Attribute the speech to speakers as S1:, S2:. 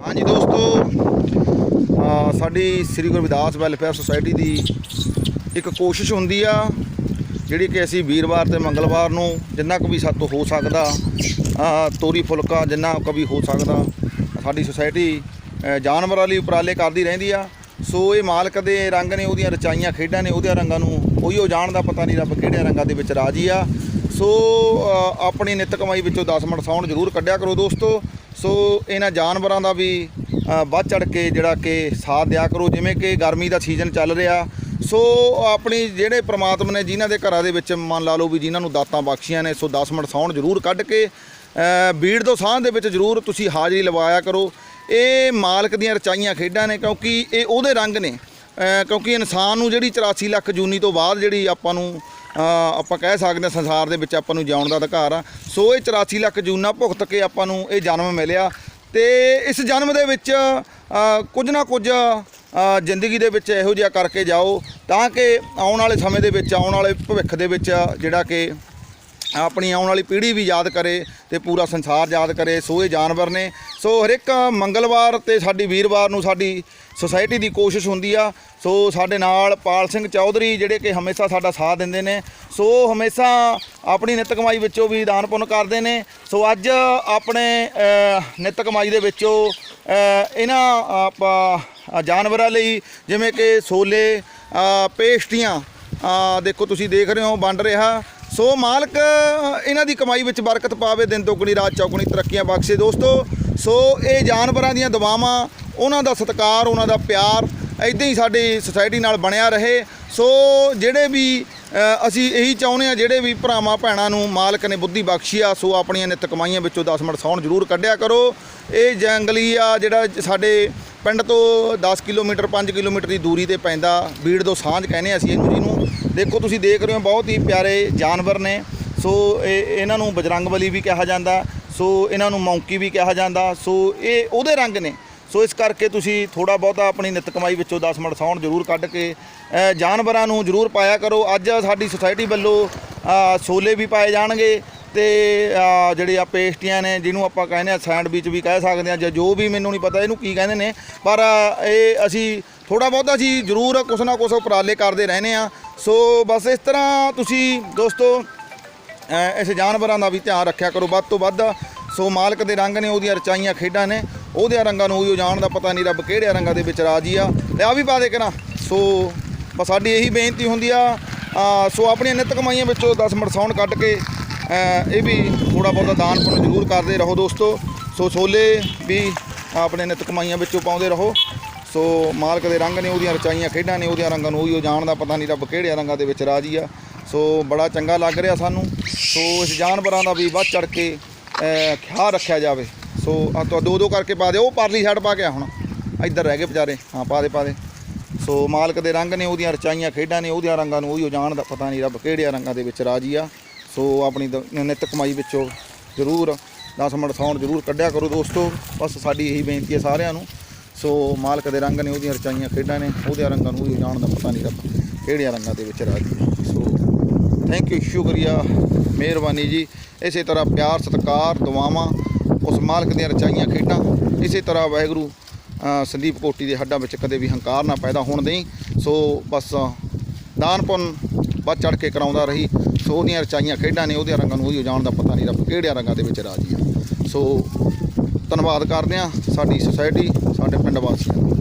S1: ਹਾਂਜੀ ਦੋਸਤੋ ਸਾਡੀ ਸ੍ਰੀ ਗੁਰੂ ਰਵਿਦਾਸ ਵੈਲਫੇਅਰ ਸੁਸਾਇਟੀ ਦੀ ਇੱਕ ਕੋਸ਼ਿਸ਼ ਹੁੰਦੀ ਆ, ਜਿਹੜੀ ਕਿ ਅਸੀਂ ਵੀਰਵਾਰ ਤੇ ਮੰਗਲਵਾਰ ਨੂੰ ਜਿੰਨਾ ਕੁ ਵੀ ਸਾਤੋਂ ਹੋ ਸਕਦਾ ਤੋਰੀ ਫੁਲਕਾ ਜਿੰਨਾ ਕੁ ਵੀ ਹੋ ਸਕਦਾ, ਸਾਡੀ ਸੁਸਾਇਟੀ ਜਾਨਵਰਾਂ ਲਈ ਉਪਰਾਲੇ ਕਰਦੀ ਰਹਿੰਦੀ ਆ। ਸੋ ਇਹ ਮਾਲਕ ਦੇ ਰੰਗ ਨੇ, ਉਹਦੀਆਂ ਰਚਾਈਆਂ, ਖੇਡਾਂ ਨੇ ਉਹਦੇ ਰੰਗਾਂ ਨੂੰ ਕੋਈ ਉਹ ਜਾਣਦਾ ਪਤਾ ਨਹੀਂ ਰੱਬ ਕਿਹੜੇ ਰੰਗਾਂ ਦੇ ਵਿੱਚ ਰਾਜੀ ਆ। ਸੋ ਆਪਣੀ ਨਿੱਤ ਕਮਾਈ ਵਿੱਚੋਂ 10 ਮਿੰਟ ਸਾਉਣ ਜ਼ਰੂਰ ਕੱਢਿਆ ਕਰੋ ਦੋਸਤੋ। ਸੋ ਇਹਨਾਂ ਜਾਨਵਰਾਂ ਦਾ ਵੀ ਵੱਧ ਚੜ ਕੇ ਜਿਹੜਾ ਕਿ ਸਾਥ ਦਿਆ ਕਰੋ, ਜਿਵੇਂ ਕਿ ਗਰਮੀ ਦਾ ਸੀਜ਼ਨ ਚੱਲ ਰਿਹਾ। ਸੋ ਆਪਣੀ ਜਿਹੜੇ ਪ੍ਰਮਾਤਮਾ ਨੇ ਜਿਨ੍ਹਾਂ ਦੇ ਘਰਾਂ ਦੇ ਵਿੱਚ ਮੰਨ ਲਾ ਲਓ ਵੀ ਜਿਨ੍ਹਾਂ ਨੂੰ ਦਾਤਾਂ ਬਖਸ਼ੀਆਂ ਨੇ, ਸੋ 10 ਮਿੰਟ ਸੌਣ ਜ਼ਰੂਰ ਕੱਢ ਕੇ ਬੀੜ ਤੋਂ ਸਾਹ ਦੇ ਵਿੱਚ ਜ਼ਰੂਰ ਤੁਸੀਂ ਹਾਜ਼ਰੀ ਲਵਾਇਆ ਕਰੋ। ਇਹ ਮਾਲਕ ਦੀਆਂ ਰਚਾਈਆਂ ਖੇਡਾਂ ਨੇ, ਕਿਉਂਕਿ ਇਹ ਉਹਦੇ ਰੰਗ ਨੇ ਕਿਉਂਕਿ ਇਨਸਾਨ ਨੂੰ ਜਿਹੜੀ 84 ਲੱਖ ਜੂਨੀ ਤੋਂ ਬਾਅਦ ਜਿਹੜੀ ਆਪਾਂ ਨੂੰ ਆਪਾਂ ਕਹਿ ਸਕਦੇ ਹਾਂ ਸੰਸਾਰ ਦੇ ਵਿੱਚ ਆਪਾਂ ਨੂੰ ਜਿਉਣ ਦਾ ਅਧਿਕਾਰ ਆ। ਸੋ ਇਹ 84 ਲੱਖ ਜੂਨਾ ਭੁਗਤ ਕੇ ਆਪਾਂ ਨੂੰ ਇਹ ਜਨਮ ਮਿਲਿਆ। ਤੇ ਇਸ ਜਨਮ ਦੇ ਵਿੱਚ ਕੁਝ ਨਾ ਕੁਝ ਜ਼ਿੰਦਗੀ ਦੇ ਵਿੱਚ ਇਹੋ ਜਿਹਾ ਕਰਕੇ ਜਾਓ ਤਾਂ ਕਿ ਆਉਣ ਵਾਲੇ ਸਮੇਂ ਦੇ ਵਿੱਚ, ਆਉਣ ਵਾਲੇ ਭਵਿੱਖ ਦੇ ਵਿੱਚ ਜਿਹੜਾ ਕਿ ਆਪਣੀ ਆਉਣ ਵਾਲੀ ਪੀੜ੍ਹੀ ਵੀ ਯਾਦ ਕਰੇ ਤੇ ਪੂਰਾ ਸੰਸਾਰ ਯਾਦ ਕਰੇ ਸੋ ਇਹ ਜਾਨਵਰ ਨੇ। ਸੋ ਹਰ ਇੱਕ ਮੰਗਲਵਾਰ ਤੇ ਸਾਡੀ ਵੀਰਵਾਰ ਨੂੰ ਸਾਡੀ ਸੁਸਾਇਟੀ ਦੀ ਕੋਸ਼ਿਸ਼ ਹੁੰਦੀ ਆ। ਸੋ ਸਾਡੇ ਨਾਲ ਪਾਲ ਸਿੰਘ ਚੌਧਰੀ ਜਿਹੜੇ ਕਿ ਹਮੇਸ਼ਾ ਸਾਡਾ ਸਾਥ ਦਿੰਦੇ ਨੇ। ਸੋ ਹਮੇਸ਼ਾ ਆਪਣੀ ਨਿੱਤ ਕਮਾਈ ਵਿੱਚੋਂ ਵੀ ਦਾਨ ਪੁੰਨ ਕਰਦੇ ਨੇ। ਸੋ ਅੱਜ ਆਪਣੇ ਅ, ਨਿੱਤ ਕਮਾਈ ਦੇ ਵਿੱਚੋਂ ਇਹਨਾਂ ਆਪਾਂ ਜਾਨਵਰਾਂ ਲਈ ਜਿਵੇਂ ਕਿ ਸੋਲੇ ਪੇਸਟੀਆਂ ਦੇਖੋ ਤੁਸੀਂ ਦੇਖ ਰਹੇ ਹੋ ਵੰਡ ਰਿਹਾ। ਸੋ ਮਾਲਕ, ਇਹਨਾਂ ਦੀ ਕਮਾਈ ਵਿੱਚ ਬਰਕਤ ਪਾਵੇ, ਦਿਨ ਦੁੱਗਣੀ, ਰਾਤ ਚੌਗਣੀ, ਤਰੱਕੀਆਂ ਬਖਸ਼ੇ ਦੋਸਤੋ। ਸੋ ਇਹ ਜਾਨਵਰਾਂ ਦੀਆਂ ਦੁਆਵਾਂ, ਉਹਨਾਂ ਦਾ ਸਤਿਕਾਰ, ਉਹਨਾਂ ਦਾ ਪਿਆਰ ਇਦਾਂ ਹੀ ਸਾਡੀ ਸੁਸਾਇਟੀ ਨਾਲ ਬਣਿਆ ਰਹੇ। ਸੋ ਜਿਹੜੇ ਵੀ ਅਸੀਂ ਇਹੀ ਚਾਹੁੰਦੇ ਆ ਜਿਹੜੇ ਵੀ ਭਰਾਵਾਂ ਭੈਣਾਂ ਨੂੰ ਮਾਲਕ ਨੇ ਬੁੱਧੀ ਬਖਸ਼ੀ ਆ, ਸੋ ਆਪਣੀਆਂ ਨਿੱਤ ਕਮਾਈਆਂ ਵਿੱਚੋਂ 10 ਮਿੰਟ ਸੌਣ ਜ਼ਰੂਰ ਕੱਢਿਆ ਕਰੋ। ਇਹ ਜੰਗਲੀ ਆ, ਜਿਹੜਾ ਸਾਡੇ ਪਿੰਡ ਤੋਂ 10 ਕਿਲੋਮੀਟਰ 5 ਕਿਲੋਮੀਟਰ ਦੀ ਦੂਰੀ ਤੇ ਪੈਂਦਾ, ਬੀੜ ਤੋਂ ਸਾਂਝ ਕਹਿੰਦੇ ਆ ਅਸੀਂ ਇਹਨੂੰ, ਜਿਹਨੂੰ ਦੇਖੋ ਤੁਸੀਂ ਦੇਖ ਰਹੇ ਹੋ ਬਹੁਤ ਹੀ ਪਿਆਰੇ ਜਾਨਵਰ ਨੇ। ਸੋ ਇਹ ਇਹਨਾਂ ਨੂੰ ਬਜਰੰਗਬਲੀ ਵੀ ਕਿਹਾ ਜਾਂਦਾ ਸੋ ਇਹਨਾਂ ਨੂੰ ਮੌਂਕੀ ਵੀ ਕਿਹਾ ਜਾਂਦਾ ਸੋ ਇਹ ਉਹਦੇ ਰੰਗ ਨੇ। ਸੋ ਇਸ ਕਰਕੇ ਤੁਸੀਂ ਥੋੜਾ ਬਹੁਤਾ ਆਪਣੀ ਨਿੱਤ ਕਮਾਈ ਵਿੱਚੋਂ 10 ਮਿੰਟ ਸੌਣ ਜ਼ਰੂਰ ਕੱਢ ਕੇ ਜਾਨਵਰਾਂ ਨੂੰ ਜ਼ਰੂਰ ਪਾਇਆ ਕਰੋ। ਅੱਜ ਸਾਡੀ ਸੁਸਾਇਟੀ ਵੱਲੋਂ ਅ, ਛੋਲੇ ਵੀ ਪਾਏ ਜਾਣਗੇ ਤੇ ਅ, ਜਿਹੜੇ ਆ ਪੇਸਟੀਆਂ ਨੇ ਜਿਹਨੂੰ ਆਪਾਂ ਕਹਿੰਦੇ ਆ ਸੈਂਡਵਿਚ ਵੀ ਕਹਿ ਸਕਦੇ ਆ ਜਾਂ ਜੋ ਵੀ ਮੈਨੂੰ ਨਹੀਂ ਪਤਾ ਇਹਨੂੰ ਕੀ ਕਹਿੰਦੇ ਨੇ। ਪਰ ਇਹ ਅਸੀਂ ਥੋੜਾ ਬਹੁਤਾ ਅਸੀਂ ਜ਼ਰੂਰ ਕੁਛ ਨਾ ਕੁਛ ਉਪਰਾਲੇ ਕਰਦੇ ਰਹਿੰਦੇ ਆ ਸੋ ਬਸ ਇਸ ਤਰ੍ਹਾਂ ਤੁਸੀਂ ਦੋਸਤੋ ਇਸ ਜਾਨਵਰਾਂ ਦਾ ਵੀ ਧਿਆਨ ਰੱਖਿਆ ਕਰੋ ਵੱਧ ਤੋਂ ਵੱਧ। ਸੋ ਮਾਲਕ ਦੇ ਰੰਗ ਨੇ, ਉਹਦੀਆਂ ਰਚਾਈਆਂ ਖੇਡਾਂ ਨੇ, ਉਹਦੇ ਰੰਗਾਂ ਨੂੰ ਉਹੀ ਜਾਣ ਦਾ ਪਤਾ ਨਹੀਂ ਰੱਬ ਕਿਹੜੇ ਰੰਗਾਂ ਦੇ ਵਿੱਚ ਰਾਜੀ ਆ। ਤੇ ਆ ਵੀ ਪਾ ਦੇ ਕਰਾਂ। ਸੋ ਬਸ ਸਾਡੀ ਇਹੀ ਬੇਨਤੀ ਹੁੰਦੀ ਆ। ਸੋ ਆਪਣੀਆਂ ਨਿੱਤ ਕਮਾਈਆਂ ਵਿੱਚੋਂ 10 ਮਿੰਟ ਕੱਢ ਕੇ ਇਹ ਵੀ ਥੋੜਾ ਬਹੁਤਾ ਦਾਨ ਪੁੰਨ ਜ਼ਰੂਰ ਕਰਦੇ ਰਹੋ ਦੋਸਤੋ। ਸੋ ਛੋਲੇ ਵੀ ਆਪਣੇ ਨਿੱਤ ਕਮਾਈਆਂ ਵਿੱਚੋਂ ਪਾਉਂਦੇ ਰਹੋ। ਸੋ ਮਾਲਕ ਦੇ ਰੰਗ ਨੇ ਉਹਦੀਆਂ ਰਚਾਈਆਂ, ਖੇਡਾਂ ਨੇ ਉਹਦੀਆਂ ਰੰਗਾਂ ਨੂੰ, ਉਹੀ ਉਹ ਜਾਣਦਾ ਪਤਾ ਨਹੀਂ ਰੱਬ ਕਿਹੜੇ ਰੰਗਾਂ ਦੇ ਵਿੱਚ ਰਾਜੀ ਆ। ਸੋ ਬੜਾ ਚੰਗਾ ਲੱਗ ਰਿਹਾ ਸਾਨੂੰ। ਸੋ ਇਸ ਜਾਨਵਰਾਂ ਦਾ ਵੀ ਵੱਧ ਚੜ ਕੇ ਖਿਆਲ ਰੱਖਿਆ ਜਾਵੇ। ਸੋ ਆ ਤਾਂ ਦੋ ਦੋ ਕਰਕੇ ਪਾ ਦੇ ਉਹ ਪਰਲੀ ਸਾਈਡ ਪਾ ਗਿਆ ਹੁਣ। ਇੱਧਰ ਰਹਿ ਗਏ ਵਿਚਾਰੇ। ਹਾਂ, ਪਾ ਦੇ ਪਾ ਦੇ। ਸੋ ਮਾਲਕ ਦੇ ਰੰਗ ਨੇ ਉਹਦੀਆਂ ਰਚਾਈਆਂ, ਖੇਡਾਂ ਨੇ ਉਹਦੀਆਂ ਰੰਗਾਂ ਨੂੰ, ਉਹੀ ਉਹ ਜਾਣਦਾ ਪਤਾ ਨਹੀਂ ਰੱਬ ਕਿਹੜੇ ਰੰਗਾਂ ਦੇ ਵਿੱਚ ਰਾਜੀ ਆ। ਸੋ ਆਪਣੀ ਦ- ਨਿੱਤ ਕਮਾਈ ਵਿੱਚੋਂ ਜ਼ਰੂਰ 10 ਮਿੰਟ ਸੌਣ ਜ਼ਰੂਰ ਕੱਢਿਆ ਕਰੋ ਦੋਸਤੋ। ਬਸ ਸਾਡੀ ਇਹੀ ਬੇਨਤੀ ਹੈ ਸਾਰਿਆਂ ਨੂੰ। ਸੋ ਮਾਲਕ ਦੇ ਰੰਗ ਨੇ, ਉਹਦੀਆਂ ਰਚਾਈਆਂ ਖੇਡਾਂ ਨੇ ਉਹਦੇ ਰੰਗਾਂ ਨੂੰ ਉਹੀ ਜਾਣਦਾ ਪਤਾ ਨਹੀਂ ਰੱਬ ਕਿਹੜਿਆਂ ਰੰਗਾਂ ਦੇ ਵਿੱਚ ਰਾਜੀ ਸੋ ਥੈਂਕ ਯੂ ਸ਼ੁਕਰੀਆ, ਮਿਹਰਬਾਨੀ ਜੀ। ਇਸੇ ਤਰ੍ਹਾਂ ਪਿਆਰ, ਸਤਿਕਾਰ, ਦੁਆਵਾਂ, ਉਸ ਮਾਲਕ ਦੀਆਂ ਰਚਾਈਆਂ ਖੇਡਾਂ, ਇਸੇ ਤਰ੍ਹਾਂ ਵਾਹਿਗੁਰੂ ਸੰਦੀਪ ਕੋਟੀ ਦੇ ਹੱਡਾਂ ਵਿੱਚ ਕਦੇ ਵੀ ਹੰਕਾਰ ਨਾ ਪੈਦਾ ਹੋਣ ਦੇਈ। ਸੋ ਬਸ, ਦਾਨ ਪੁੰਨ ਵੱਧ ਚੜ ਕੇ ਕਰਾਉਂਦਾ ਰਹੀ। ਸੋ ਉਹਦੀਆਂ ਰਚਾਈਆਂ ਖੇਡਾਂ ਨੇ ਉਹਦੇ ਰੰਗਾਂ ਨੂੰ ਉਹੀ ਜਾਣ ਦਾ ਪਤਾ ਨਹੀਂ ਰੱਬ ਕਿਹੜਿਆਂ ਰੰਗਾਂ ਦੇ ਵਿੱਚ ਰਾਜੀ ਆ ਸੋ ਧੰਨਵਾਦ ਕਰਦੇ ਹਾਂ ਸਾਡੀ ਸੁਸਾਇਟੀ ਸਾਡੇ ਪਿੰਡ ਵਾਸੀਆਂ ਦਾ